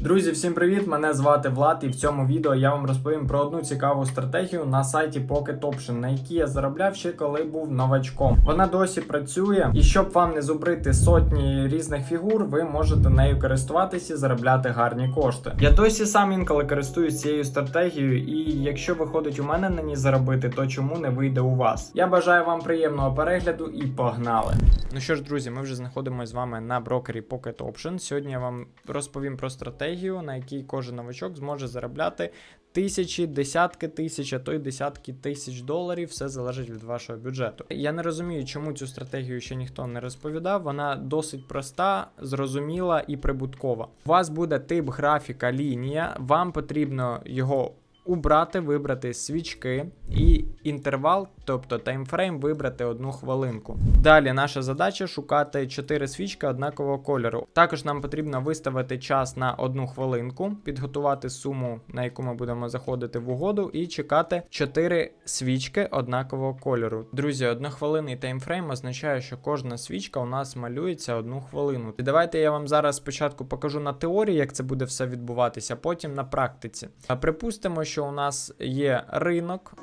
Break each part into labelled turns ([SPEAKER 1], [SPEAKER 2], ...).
[SPEAKER 1] Друзі, всім привіт! Мене звати Влад, і в цьому відео я вам розповім про одну цікаву стратегію на сайті Pocket Option, на якій я заробляв ще коли був новачком. Вона досі працює, і щоб вам не зубрити сотні різних фігур, ви можете нею користуватися і заробляти гарні кошти. Я досі сам інколи користуюсь цією стратегією, і якщо виходить у мене на ній заробити, то чому не вийде у вас? Я бажаю вам приємного перегляду і погнали! Ну що ж, друзі, ми вже знаходимося з вами на брокері Pocket Option. Сьогодні я вам розповім про стратегію, на якій кожен новачок зможе заробляти тисячі, десятки тисяч, а то й десятки тисяч доларів. Все залежить від вашого бюджету. Я не розумію, чому цю стратегію ще ніхто не розповідав. Вона досить проста, зрозуміла і прибуткова. У вас буде тип графіка лінія, вам потрібно його. Убрати, вибрати свічки і інтервал, тобто таймфрейм, вибрати одну хвилинку. Далі наша задача шукати 4 свічки однакового кольору. Також нам потрібно виставити час на одну хвилинку, підготувати суму, на яку ми будемо заходити в угоду, і чекати 4 свічки однакового кольору. Друзі, однохвилинний таймфрейм означає, що кожна свічка у нас малюється одну хвилину. І давайте я вам зараз спочатку покажу на теорії, як це буде все відбуватися, потім на практиці. А припустимо, що у нас є ринок.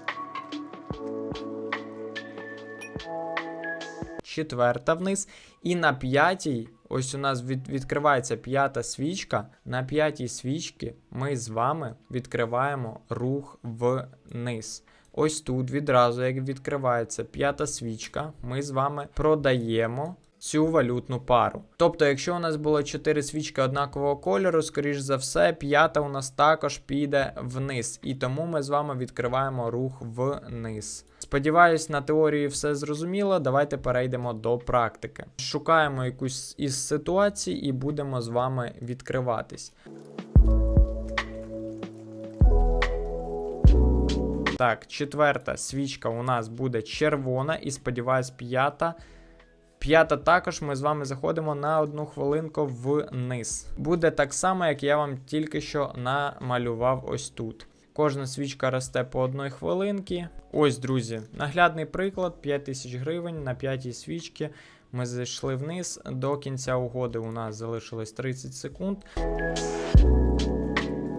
[SPEAKER 1] Четверта вниз. І на п'ятій, ось у нас від, відкривається п'ята свічка. На п'ятій свічці ми з вами відкриваємо рух вниз. Ось тут відразу, як відкривається п'ята свічка, ми з вами продаємо цю валютну пару. Тобто, якщо у нас було 4 свічки однакового кольору, скоріш за все, п'ята у нас також піде вниз. І тому ми з вами відкриваємо рух вниз. Сподіваюсь, на теорії все зрозуміло. Давайте перейдемо до практики. Шукаємо якусь із ситуацій і будемо з вами відкриватись. Так, четверта свічка у нас буде червона, і сподіваюсь, п'ята. П'ята також ми з вами заходимо на одну хвилинку вниз. Буде так само, як я вам тільки що намалював ось тут. Кожна свічка росте по одній хвилинці. Ось, друзі, наглядний приклад: 5 тисяч гривень на п'ятій свічці. Ми зайшли вниз. До кінця угоди у нас залишилось 30 секунд.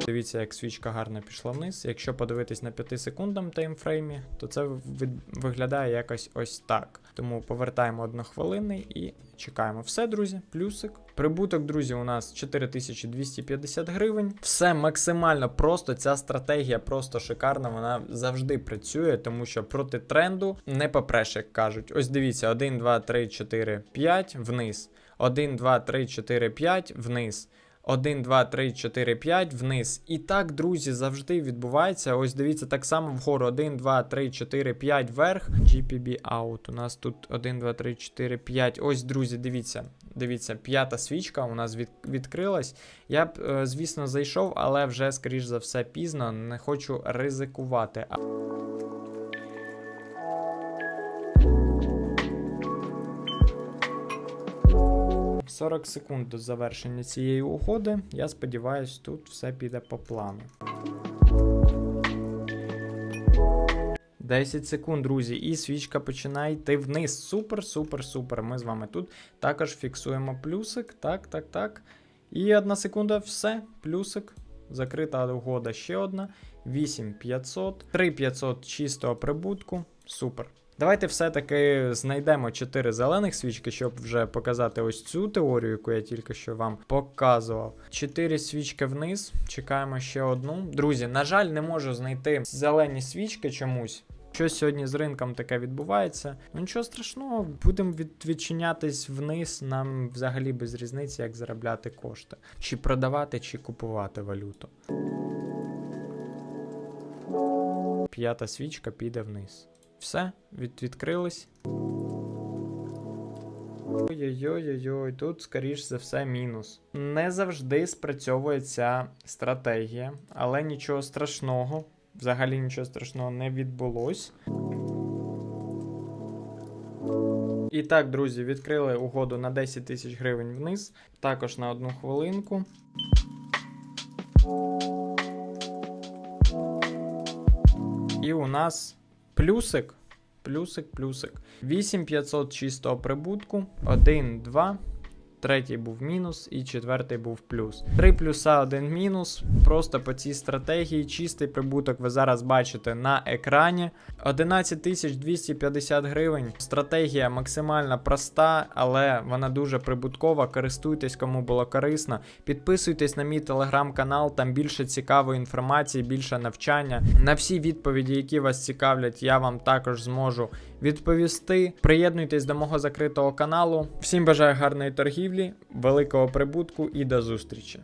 [SPEAKER 1] Дивіться, як свічка гарно пішла вниз. Якщо подивитись на 5 секундному таймфреймі, то це виглядає якось ось так. Тому повертаємо однохвилинний і чекаємо. Все, друзі, плюсик. Прибуток, друзі, у нас 4250 гривень. Все максимально просто. Ця стратегія просто шикарна. Вона завжди працює, тому що проти тренду не попреш, як кажуть. Ось дивіться: 1, 2, 3, 4, 5 вниз. 1, 2, 3, 4, 5 вниз. 1, 2, 3, 4, 5 вниз. І так, друзі, завжди відбувається. Ось дивіться, так само вгору. 1, 2, 3, 4, 5 вверх. GPB out. У нас тут 1, 2, 3, 4, 5. Ось, друзі, дивіться. Дивіться, п'ята свічка у нас від, відкрилась. Я б, е, звісно, зайшов, але вже, скоріш за все, пізно. Не хочу ризикувати. 40 секунд до завершення цієї угоди. Я сподіваюся, тут все піде по плану. 10 секунд, друзі, і свічка починає йти вниз. Супер, супер, супер. Ми з вами тут також фіксуємо плюсик. Так, так, так. І одна секунда, все, плюсик. Закрита угода ще одна. 8500, 3500 чистого прибутку. Супер. Давайте все-таки знайдемо 4 зелених свічки, щоб вже показати ось цю теорію, яку я тільки що вам показував. 4 свічки вниз, чекаємо ще одну. Друзі, на жаль, не можу знайти зелені свічки чомусь. Що сьогодні з ринком таке відбувається? Ну нічого страшного, будемо від, відчинятись вниз. Нам взагалі без різниці, як заробляти кошти. Чи продавати, чи купувати валюту. П'ята свічка піде вниз. Все, від, відкрились. Ой-ой-ой, тут, скоріш за все, мінус. Не завжди спрацьовує ця стратегія, але нічого страшного. Взагалі нічого страшного не відбулось. І так, друзі, відкрили угоду на 10 тисяч гривень вниз, також на одну хвилинку. І у нас плюсик. Плюсик, плюсик. 8500 чистого прибутку. 1, 2, третій був мінус і четвертий був плюс. Три плюса, один мінус. Просто по цій стратегії чистий прибуток ви зараз бачите на екрані. 11 250 гривень. Стратегія максимально проста, але вона дуже прибуткова. Користуйтесь, кому було корисно. Підписуйтесь на мій телеграм-канал, там більше цікавої інформації, більше навчання. На всі відповіді, які вас цікавлять, я вам також зможу відповісти. Приєднуйтесь до мого закритого каналу. Всім бажаю гарної торгівлі, великого прибутку і до зустрічі!